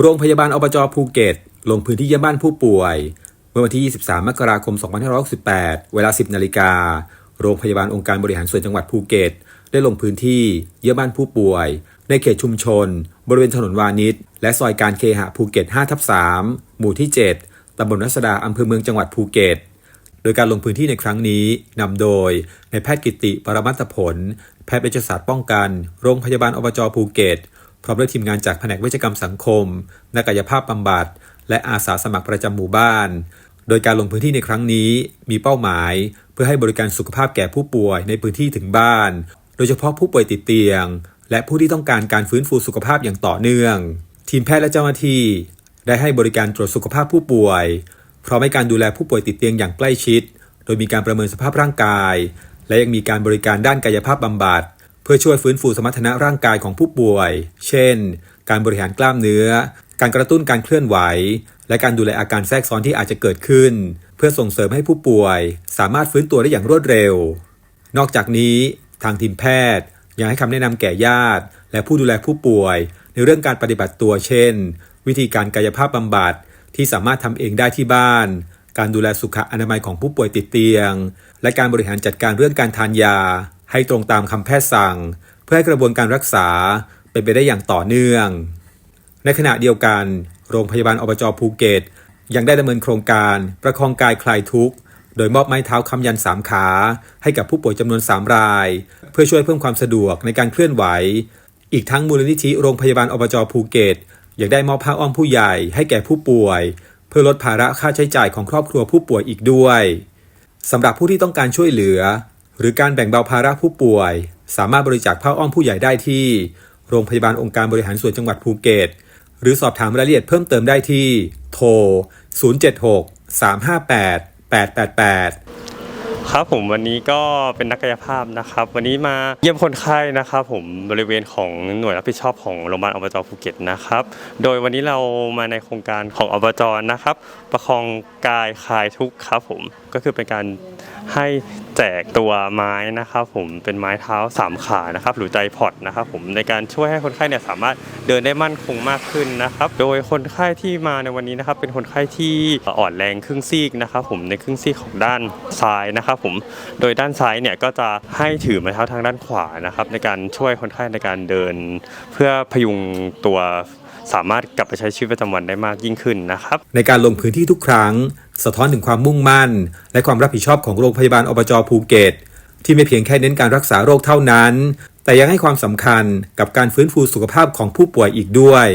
โรงพยาบาลอบจภูเก็ต ลงพื้นที่เยี่ยมบ้านผู้ป่วย เมื่อวันที่ 23 มกราคม 2568 เวลา 10 นาฬิกา โรงพยาบาลองค์การบริหารส่วนจังหวัดภูเก็ต ได้ลงพื้นที่เยี่ยมบ้านผู้ป่วย ในเขตชุมชน บริเวณถนนวานิชและซอยการเคหะภูเก็ต 5 ทับ 3 หมู่ที่ 7 ตำบลรัศดาอำเภอเมืองจังหวัดภูเก็ต โดยการลงพื้นที่ในครั้งนี้นำโดยในายแพทย์กิติปรมัตถผล แพทย์เวชศาสตร์ป้องกัน โรงพยาบาลอบจภูเก็ต พร้อมด้วยทีมงานจากแผนกเวชกรรมสังคม นักกายภาพบำบัด และอาสาสมัครประจำหมู่บ้าน โดยการลงพื้นที่ในครั้งนี้มีเป้าหมาย เพื่อให้บริการสุขภาพแก่ผู้ป่วยในพื้นที่ถึงบ้าน โดยเฉพาะผู้ป่วยติดเตียง และผู้ที่ต้องการการฟื้นฟูสุขภาพอย่างต่อเนื่อง ทีมแพทย์และเจ้าหน้าที่ ได้ให้บริการตรวจสุขภาพผู้ป่วย พร้อมให้การดูแลผู้ป่วยติดเตียงอย่างใกล้ชิด โดยมีการประเมินสภาพร่างกาย และยังมีการบริการด้านกายภาพบำบัด เพื่อช่วยฟื้นฟูสมรรถนะร่างกายของผู้ป่วย เช่น การบริหารกล้ามเนื้อ การกระตุ้นการเคลื่อนไหว และการดูแลอาการแทรกซ้อนที่อาจจะเกิดขึ้น เพื่อส่งเสริมให้ผู้ป่วย สามารถฟื้นตัวได้อย่างรวดเร็ว นอกจากนี้ ทางทีมแพทย์ ยังให้คำแนะนำแก่ญาติ และผู้ดูแลผู้ป่วย ในเรื่องการปฏิบัติตัว เช่น วิธีการกายภาพบำบัดที่สามารถทำเองได้ที่บ้าน การดูแลสุขอนามัยของผู้ป่วยติดเตียง และการบริหารจัดการเรื่องการทานยา ให้ตรงตามคำแพทย์สั่ง เพื่อให้กระบวนการรักษาเป็นไปได้อย่างต่อเนื่อง ในขณะเดียวกัน โรงพยาบาลอบจภูเก็ต ยังได้ดำเนินโครงการประคองกายคลายทุกข์ โดยมอบไม้เท้าคำยันสามขา ให้กับผู้ป่วยจำนวน 3 ราย เพื่อช่วยเพิ่มความสะดวกในการเคลื่อนไหว อีกทั้งมูลนิธิโรงพยาบาลอบจภูเก็ตยังได้มอบผ้าอ้อมผู้ใหญ่ให้แก่ผู้ป่วย เพื่อลดภาระค่าใช้จ่ายของครอบครัวผู้ป่วยอีกด้วยสำหรับผู้ที่ต้องการช่วยเหลือ หรือการแบ่งเบาภาระผู้ป่วย สามารถบริจาคผ้าอ้อมผู้ใหญ่ได้ที่ โรงพยาบาลองค์การบริหารส่วนจังหวัดภูเก็ต หรือสอบถามรายละเอียดเพิ่มเติมได้ที่ โทร 076 358 888 ครับผมวันนี้ก็เป็นนักกายภาพนะครับ วันนี้มาเยี่ยมคนไข้นะครับ ผมบริเวณของหน่วยรับผิดชอบของโรงพยาบาลอบจภูเก็ตนะครับ โดยวันนี้เรามาในโครงการของอบจนะครับ ประคองกายคลายทุกข์ครับ ผมก็คือเป็นการให้แจกตัวไม้นะครับผมเป็นไม้เท้าสามขานะครับหรือไตรพอดนะครับผมในการช่วยให้คนไข้เนี่ยสามารถเดินได้มั่นคงมากขึ้นนะครับ โดยคนไข้ที่มาในวันนี้นะครับเป็นคนไข้ที่อ่อนแรงครึ่งซีกนะครับ ผมในครึ่งซีกของด้านซ้ายนะครับนะครับผมโดยด้านซ้ายเนี่ยก็จะให้ถือไม้เท้าทางด้านขวานะครับในการช่วยคนไข้ในการเดิน เพื่อพยุงตัวสามารถกลับไปใช้ชีวิตประจำวันได้มากยิ่งขึ้นนะครับ ในการลงพื้นที่ทุกครั้ง สะท้อนถึงความมุ่งมั่น และความรับผิดชอบของโรงพยาบาลอบจภูเก็ตที่ไม่เพียงแค่เน้นการรักษาโรคเท่านั้น แต่ยังให้ความสำคัญกับการฟื้นฟูสุขภาพของผู้ป่วยอีกด้วย